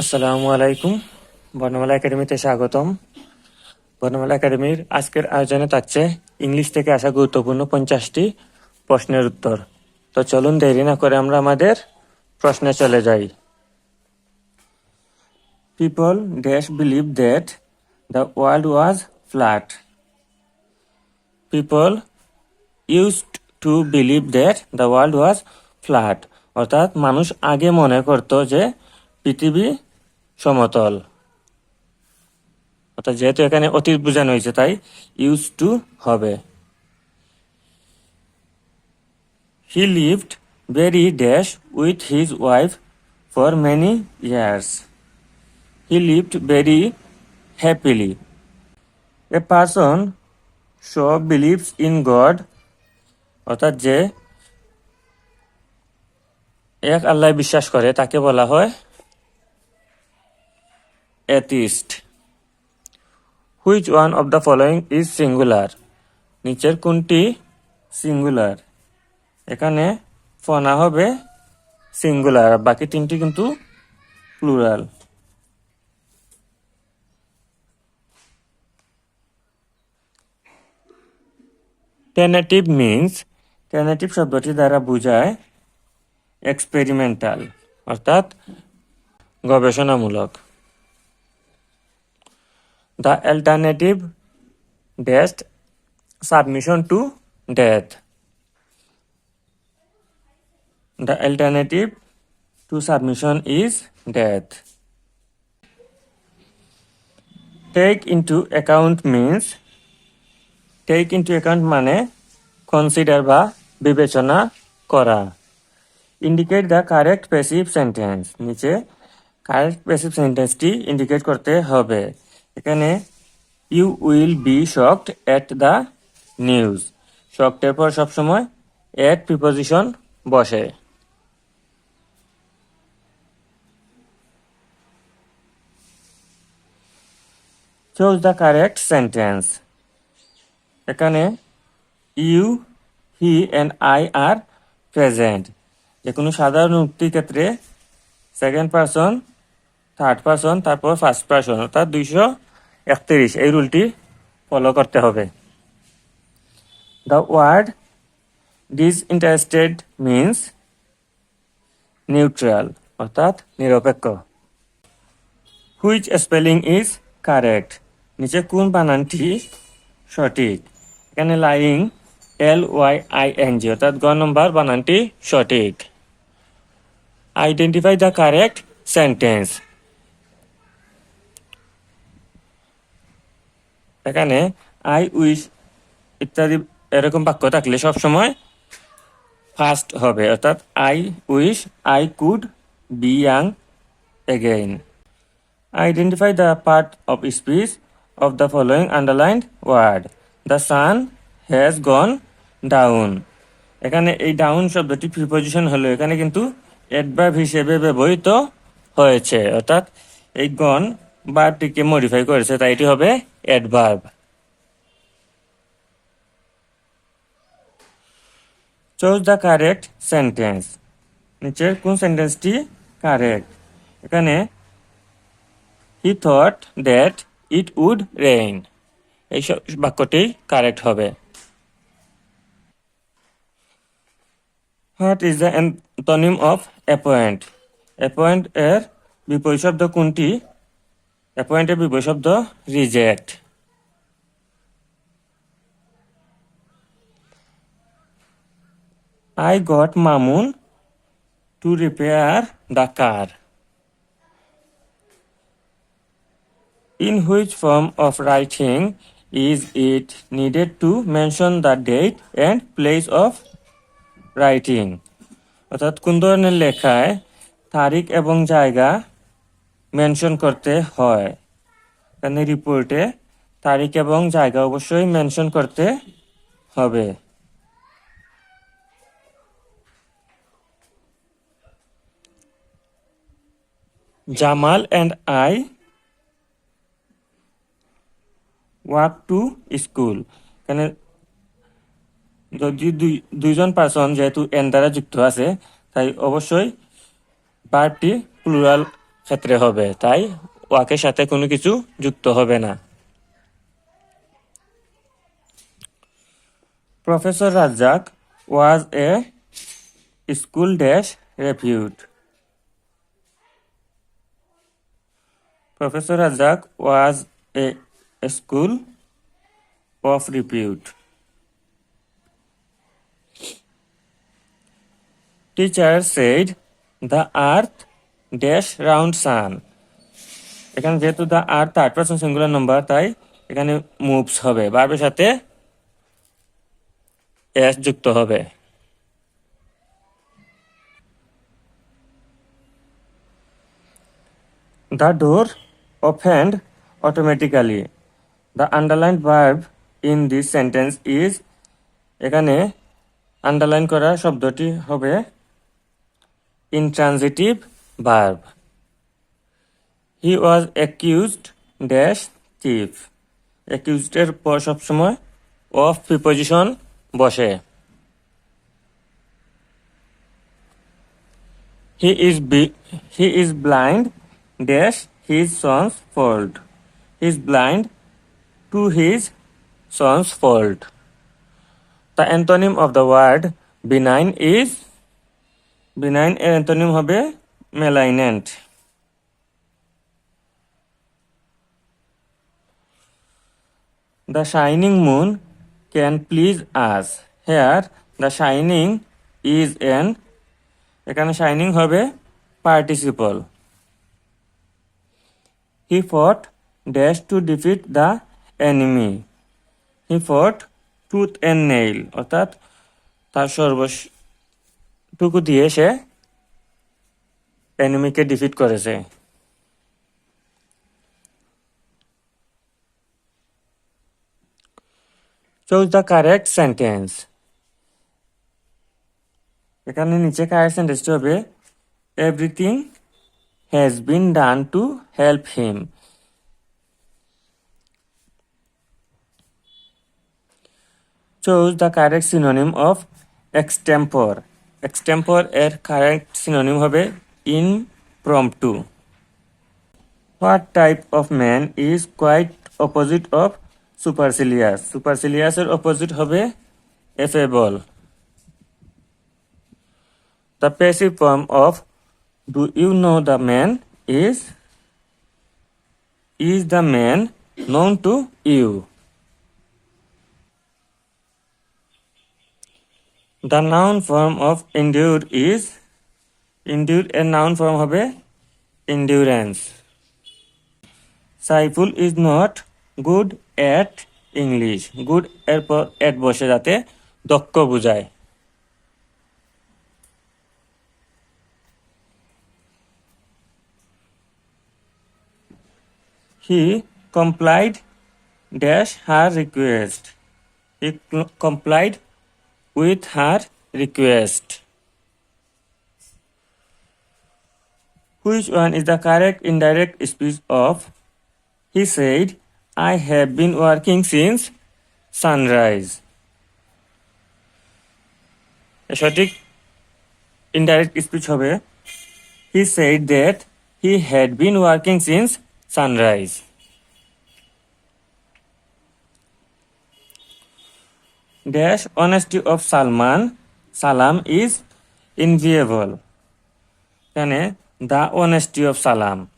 আসসালামু আলাইকুম। বর্ণমালা একাডেমিতে স্বাগতম। বর্ণমালা একাডেমির আজকের আয়োজনে থাকছে ইংলিশ থেকে আসা গুরুত্বপূর্ণ পঞ্চাশটি প্রশ্নের উত্তর। তো চলুন দেরি না করে আমরা আমাদের প্রশ্নে চলে যাই। People dash believe that the world was flat people used to believe that the world was flat অর্থাৎ মানুষ আগে মনে করত যে পৃথিবী সমতল। অর্থাৎ যেহেতু এখানে অতীত বোঝানো হয়েছে, তাই ইউজ টু হবে। He lived very dash with his wife for many years he lived very happily a person who believes in God অর্থাৎ যে এক আল্লাহ বিশ্বাস করে, তাকে বলা হয় atheist. Which one of the following is singular? নিচের কোনটি সিঙ্গুলার এখানে ফনা হবে সিঙ্গুলার বাকি তিনটি কিন্তু প্লুরাল টেনেটিভ মিন্স টেনেটিভ শব্দটি দ্বারা বোঝায় এক্সপেরিমেন্টাল অর্থাৎ গবেষণামূলক The alternative best submission to death. The alternative to submission is death. Take into account means take into account মানে consider বা বিবেচনা করা indicate the correct passive sentence নিচে কারেক্ট প্যাসিভ সেন্টেন্সটি ইন্ডিকেট করতে হবে এখানে you will be shocked at the news শকডের পর সবসময় এট প্রিপোজিশন বসে। চোজ দ্য কারেক্ট সেন্টেন্স এখানে you he and I are present যে কোনো সাধারণ উক্তির ক্ষেত্রে সেকেন্ড পারসন থার্ড পারসন তারপর ফার্স্ট পারসন অর্থাৎ দুইশো একত্রিশ, এই রুলটি ফলো করতে হবে। The word disinterested means neutral অর্থাৎ নিরপেক্ষ। হুইচ স্পেলিং ইজ কারেক্ট নিচে কোন বানানটি সঠিক? এখানে lying L Y I N G অর্থাৎ গ নম্বর বানানটি সঠিক। আইডেন্টিফাই দ্য কারেক্ট সেন্টেন্স এখানে আই উইশ ইত্যাদি এরকম বাক্য থাকলে সবসময় ফার্স্ট হবে, অর্থাৎ I wish I could be young again identify the part of speech of the following underlined word the sun has gone down এখানে এই ডাউন শব্দটি প্রিপোজিশন হলো। এখানে কিন্তু অ্যাডভার্ব হিসেবে ব্যবহৃত হয়েছে, অর্থাৎ এই গন বারটিকে মডিফাই করেছে, তাই এটি হবে adverb choose the correct sentence নিচের কোন সেন্টেন্সটি কারেক্ট এখানে he thought that it would rain এই বাক্যটি কারেক্ট হবে। What is the antonym of appoint appoint এর বিপরীত শব্দ কোনটি? অ্যাপয়েন্টের বিপরীত শব্দ reject I got Mamun to repair the car. In which form of writing is it needed to mention the date and place of writing? অর্থাৎ কোন ধরনের লেখায় তারিখ এবং জায়গা মেনশন করতে হয়। এখানে রিপোর্টে তারিখ এবং জায়গা অবশ্যই মেনশন করতে হবে। Jamal and I walk to school এখানে যদি দুই, দুইজন পার্সন যেহেতু এন দ্বারা যুক্ত আছে, তাই অবশ্যই বারটি প্লুরাল ক্ষেত্রে হবে, তাই ওয়াকের সাথে কোনো কিছু যুক্ত হবে না। Professor Razzak was a school dash repute professor Razzak was a school of repute teacher said the earth dash round sun. এখানে যেহেতু the earth third person singular number, তাই এখানে মুভস হবে। বারবের সাথে এস যুক্ত হবে। The door opened automatically. The underline verb in this sentence is, এখানে underline করা শব্দটি হবে intransitive verb. He was accused dash thief. accused এর পর সবসময় অফ প্রিপোজিশন বসে He is bi- he is blind dash his son's fault. He is blind to his son's fault. The antonym of the word benign is benign এর antonym হবে malignant. The shining moon can please us. Here the shining is an এখানে shining হবে participle he fought dash to defeat the enemy he fought tooth and nail, অর্থাৎ তার সর্বটুকু দিয়ে সে এনিমিকে ডিফিট করেছে। চুজ দ্য কারেক্ট সেন্টেন্স এখানে নিচে কারেক্ট সেন্টেন্সটি হবে everything has been done to help him choose the correct synonym of extempore extempore এর কারেক্ট সিনোনিম হবে impromptu what type of man is quite opposite of supercilious সুপারসিলিয়াসের opposite হবে affable The passive form of do you know the man is is the man known to you. The noun form of endure is endure এর noun form হবে endurance Saiful is not good at English good এরপর at বসে যাতে দক্ষ বুঝায়। He complied dash her request he complied with her request Which one is the correct indirect speech of? He said, I have been working since sunrise. এর সঠিক indirect speech হবে হি said that he had been working since sunrise. Dash honesty of Salman Salam is enviable. The honesty of Salam.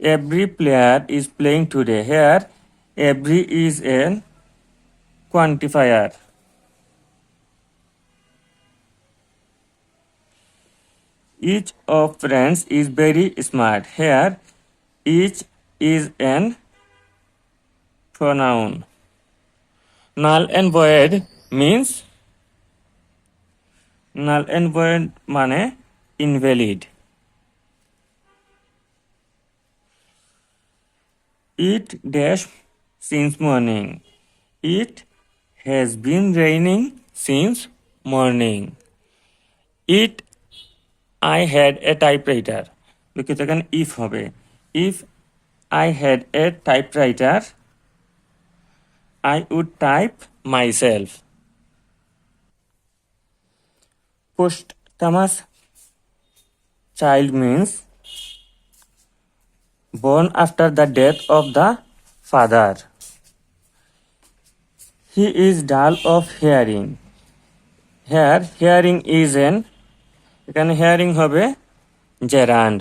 Every player is playing today. Here, every is a quantifier. Each of friends is very smart. Here, each is an pronoun. Null and void means null and void মানে invalid. It dash since morning. It has been raining since morning. It I had a typewriter. দুঃখিত again if হবে if I had a typewriter I would type myself. Posthumous child means born after the death of the father. He is dull of hearing. Here, hearing is an এখানে hearing হবে gerund.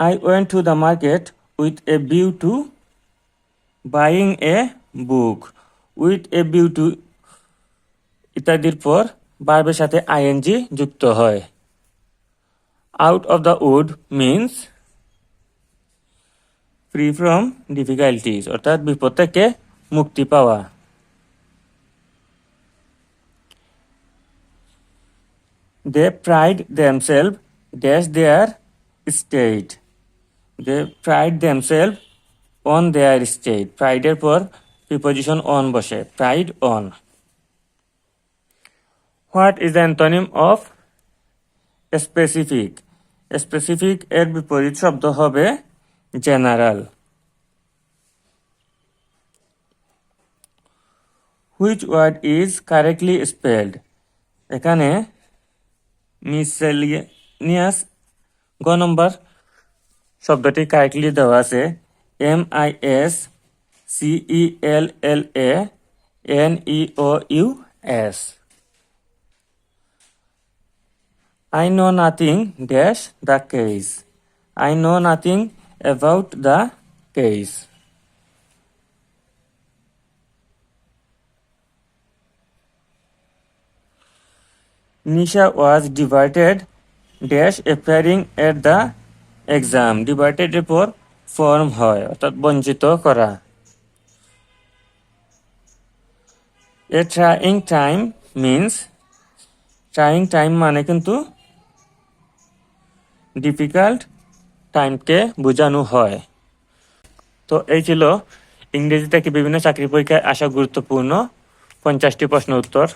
I went to the market with a view to buying a book. With a view to ইত্যাদির পর বার্বের সাথে ING যুক্ত হয়। Out of the wood means free from difficulties অর্থাৎ বিপদ থেকে মুক্তি পাওয়া। They pride themselves dash their state they pride themselves on their state প্রাইডের পর প্রিপোজিশন অন বসে। Pride on what is the antonym of specific specific এর বিপরীত শব্দ হবে general which word is correctly spelled এখানে মিসেলিনিয়াস গ নম্বর শব্দটি কারেক্টলি দেওয়া আছে। M I S C E L L A N E O U S I know nothing dash the case I know nothing about the case Nisha was diverted dash appearing at the exam ডিভাইটেড এর form হয়, অর্থাৎ বঞ্চিত করা। A trying time means trying time মানে কিন্তু difficult টাইমকে বোঝানো হয়। তো এই ছিল ইংরেজি থেকে বিভিন্ন চাকরি পরীক্ষায় আসা গুরুত্বপূর্ণ? পঞ্চাশটি প্রশ্ন উত্তর।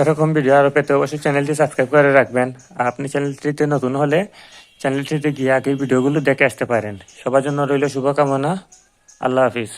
এরকম ভিডিও আরও পেতে অবশ্যই চ্যানেলটি সাবস্ক্রাইব করে রাখবেন। আপনি চ্যানেলটিতে নতুন হলে চ্যানেলটিতে গিয়ে আগে ভিডিওগুলো দেখে আসতে পারেন। সবার জন্য রইল শুভকামনা। আল্লাহ হাফিজ।